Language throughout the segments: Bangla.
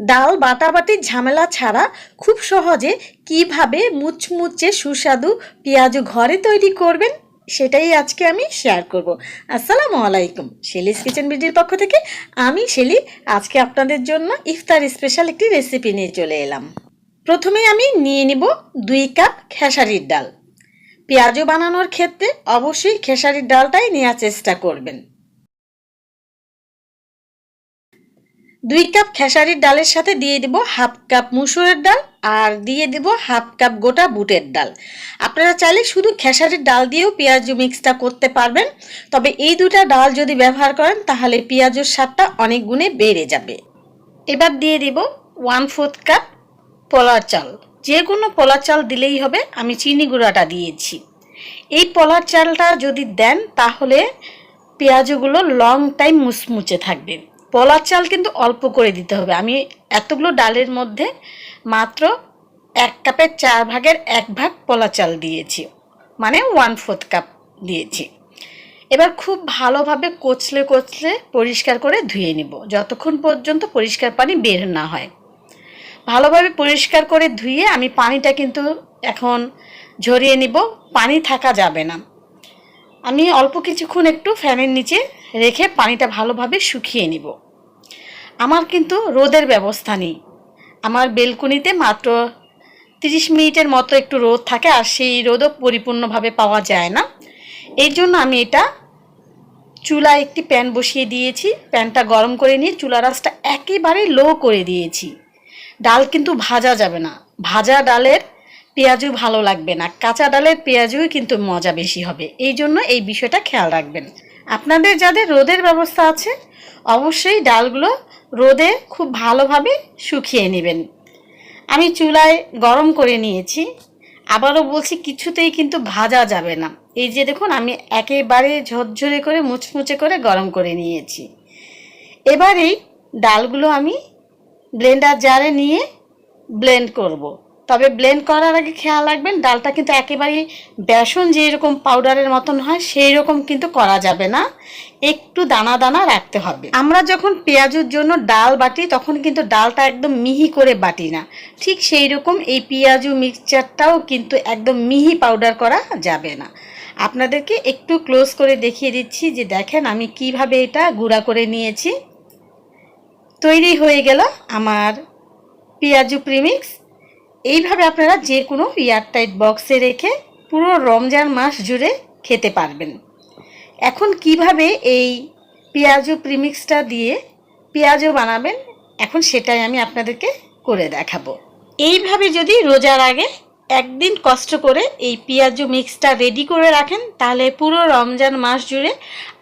ডাল বাটাবাটির ঝামেলা ছাড়া খুব সহজে কীভাবে মুচমুচে সুস্বাদু পেঁয়াজু ঘরে তৈরি করবেন সেটাই আজকে আমি শেয়ার করব। আসসালামু আলাইকুম, শেলিস কিচেন বিডির পক্ষ থেকে আমি শেলি, আজকে আপনাদের জন্য ইফতার স্পেশাল একটি রেসিপি নিয়ে চলে এলাম। প্রথমে আমি নিয়ে নিব দুই কাপ খেসারির ডাল। পেঁয়াজু বানানোর ক্ষেত্রে অবশ্যই খেসারির ডালটাই নেওয়ার চেষ্টা করবেন। দুই কাপ খেসারির ডালের সাথে দিয়ে দেব হাফ কাপ মুসুরের ডাল আর দিয়ে দেব হাফ কাপ গোটা বুটের ডাল। আপনারা চাইলে শুধু খেসারির ডাল দিয়েও পেঁয়াজু মিক্সটা করতে পারবেন, তবে এই দুটা ডাল যদি ব্যবহার করেন তাহলে পেঁয়াজুর স্বাদটা অনেক গুণে বেড়ে যাবে। এবার দিয়ে দিব ওয়ান ফোর্থ কাপ পোলার চাল। যে কোনো পোলার চাল দিলেই হবে, আমি চিনি গুঁড়াটা দিয়েছি। এই পোলার চালটা যদি দেন তাহলে পেঁয়াজগুলো লং টাইম মুচমুচে থাকবে। পোলার চাল কিন্তু অল্প করে দিতে হবে। আমি এতগুলো ডালের মধ্যে মাত্র এক কাপের চার ভাগের এক ভাগ পোলা চাল দিয়েছি। মানে ওয়ান ফোর্থ কাপ দিয়েছি। এবার খুব ভালোভাবে কচলে কচলে পরিষ্কার করে ধুয়ে নিব। যতক্ষণ পর্যন্ত পরিষ্কার পানি বের না হয়। ভালোভাবে পরিষ্কার করে ধুয়ে আমি পানিটা কিন্তু এখন ঝরিয়ে নিব। পানি থাকা যাবে না। আমি অল্প কিছুক্ষণ একটু ফ্যানের নিচে রেখে পানিটা ভালোভাবে শুকিয়ে নিব। আমার কিন্তু রোদের ব্যবস্থা নেই। আমার বেলকুনিতে মাত্র তিরিশ মিনিটের মতো একটু রোদ থাকে আর সেই রোদও পরিপূর্ণভাবে পাওয়া যায় না। এই জন্য আমি এটা চুলায় একটি প্যান বসিয়ে দিয়েছি। প্যানটা গরম করে নিয়ে চুলা রাসটা একেবারে লো করে দিয়েছি। ডাল কিন্তু ভাজা যাবে না। ভাজা ডালের পেঁয়াজু ভালো লাগবে না। কাঁচা ডালের পেঁয়াজুই কিন্তু মজা বেশি হবে। এই জন্য এই বিষয়টা খেয়াল রাখবেন। আপনাদের যাদের রোদের ব্যবস্থা আছে, অবশ্যই ডালগুলো রোদে খুব ভালোভাবে শুকিয়ে নেবেন। আমি চুলায় গরম করে নিয়েছি। আবারও বলছি, কিছুতেই কিন্তু ভাজা যাবে না। এই যে দেখুন, আমি একেবারে ঝরঝরে করে, মুচমুচে করে গরম করে নিয়েছি। এবারেই ডালগুলো আমি ব্লেন্ডার জারে নিয়ে ব্লেন্ড করব। তবে ব্লেন্ড করার আগে খেয়াল রাখবেন, ডালটা কিন্তু একেবারেই বেসন যেরকম পাউডারের মতন হয় সেই রকম কিন্তু করা যাবে না। একটু দানা দানা রাখতে হবে। আমরা যখন পেঁয়াজুর জন্য ডাল বাটি, তখন কিন্তু ডালটা একদম মিহি করে বাটি না। ঠিক সেই রকম এই পেঁয়াজু মিক্সচারটাও কিন্তু একদম মিহি পাউডার করা যাবে না। আপনাদেরকে একটু ক্লোজ করে দেখিয়ে দিচ্ছি যে দেখেন আমি কীভাবে এটা গুঁড়া করে নিয়েছি। তৈরি হয়ে গেল আমার পেঁয়াজু প্রিমিক্স এইভাবে আপনারা যে কোনো এয়ারটাইট বক্সে রেখে পুরো রমজান মাস জুড়ে খেতে পারবেন। এখন কীভাবে এই পেঁয়াজু প্রিমিক্সটা দিয়ে পেঁয়াজও বানাবেন, এখন সেটাই আমি আপনাদেরকে করে দেখাবো। এইভাবে যদি রোজার আগে একদিন কষ্ট করে এই পেঁয়াজু মিক্সটা রেডি করে রাখেন, তাহলে পুরো রমজান মাস জুড়ে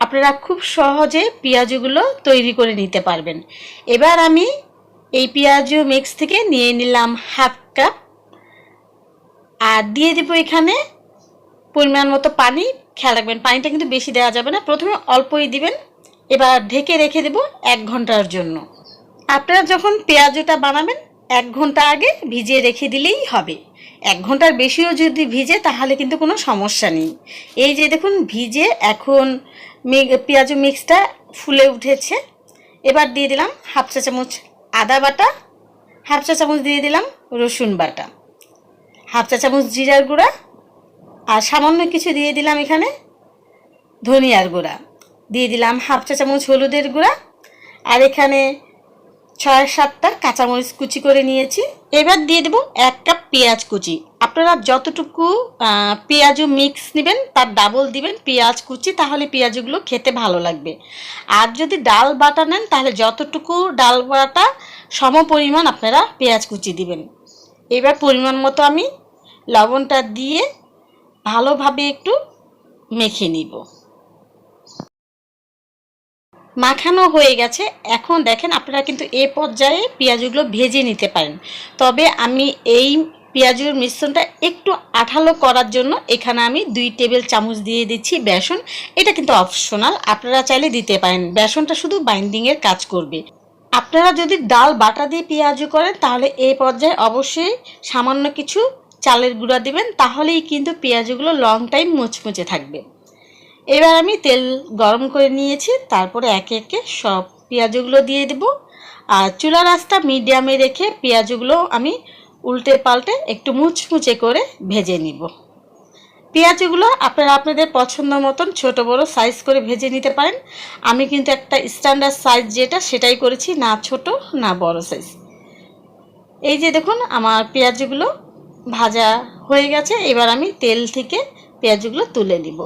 আপনারা খুব সহজে পেঁয়াজুগুলো তৈরি করে নিতে পারবেন। এবার আমি এই পেঁয়াজু মিক্স থেকে নিয়ে নিলাম হাফ কাপ আর দিয়ে দেবো এখানে পরিমাণ মতো পানি। খেয়াল রাখবেন, পানিটা কিন্তু বেশি দেওয়া যাবে না। প্রথমে অল্পই দিবেন। এবার ঢেকে রেখে দেব এক ঘণ্টার জন্য। আপনারা যখন পেঁয়াজুটা বানাবেন, এক ঘণ্টা আগে ভিজিয়ে রেখে দিলেই হবে। এক ঘণ্টার বেশিও যদি ভিজে, তাহলে কিন্তু কোনো সমস্যা নেই। এই যে দেখুন, ভিজে এখন পেঁয়াজু মিক্সটা ফুলে উঠেছে। এবার দিয়ে দিলাম হাফ চা চামচ আদা বাটা। হাফ চা চামচ দিয়ে দিলাম রসুন বাটা। হাফ চা চামচ জিরার গুঁড়া আর সামান্য কিছু দিয়ে দিলাম এখানে ধনিয়ার গুঁড়া। দিয়ে দিলাম হাফ চা চামচ হলুদের গুঁড়া আর এখানে ছয় সাতটা কাঁচামরিচ কুচি করে নিয়েছি। এবার দিয়ে দেবো এক কাপ পেঁয়াজ কুচি। আপনারা যতটুকু পেঁয়াজু মিক্স নেবেন তার ডাবল দিবেন পেঁয়াজ কুচি, তাহলে পেঁয়াজগুলো খেতে ভালো লাগবে। আর যদি ডাল বাটা নেন, তাহলে যতটুকু ডাল বাটা সম পরিমাণ আপনারা পেঁয়াজ কুচি দিবেন। এবার পরিমাণ মতো আমি লবণটা দিয়ে ভালোভাবে একটু মেখে নিব। মাখানো হয়ে গেছে। এখন দেখেন আপনারা কিন্তু এ পর্যায়ে পেঁয়াজগুলো ভেজে নিতে পারেন। তবে আমি এই পেঁয়াজুর মিশ্রণটা একটু আঠালো করার জন্য এখানে আমি দুই টেবিল চামচ দিয়ে দিচ্ছি বেসন। এটা কিন্তু অপশনাল। আপনারা চাইলে দিতে পারেন। বেসনটা শুধু বাইন্ডিংয়ের কাজ করবে। আপনারা যদি ডাল, বাটা দিয়ে পেঁয়াজু করেন, তাহলে এই পর্যায়ে অবশ্যই সামান্য কিছু চালের গুঁড়া দিবেন, তাহলেই কিন্তু পেঁয়াজগুলো লং টাইম মুচমুচে থাকবে। এবার আমি তেল গরম করে নিয়েছি, তারপরে একে একে সব পেঁয়াজগুলো দিয়ে দেব। আর চুলা রাস্তা মিডিয়ামে রেখে পেঁয়াজগুলো আমি উল্টে পাল্টে একটু মুচমুচে করে ভেজে নিব। পেঁয়াজগুলো আপনারা আপনাদের পছন্দ মতন ছোট, বড় সাইজ করে ভেজে নিতে পারেন। আমি কিন্তু একটা স্ট্যান্ডার্ড সাইজ যেটা, সেটাই করেছি, না ছোট, না বড় সাইজ এই যে দেখুন, আমার পেঁয়াজগুলো ভাজা হয়ে গেছে। এবার আমি তেল থেকে পেঁয়াজগুলো তুলে নিব।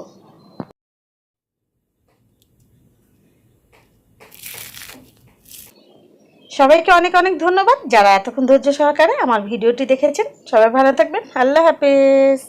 সবাইকে অনেক অনেক ধন্যবাদ যারা এতক্ষণ ধৈর্য সহকারে আমার ভিডিওটি দেখেছেন। সবাই ভালো থাকবেন। আল্লাহ হাফেজ।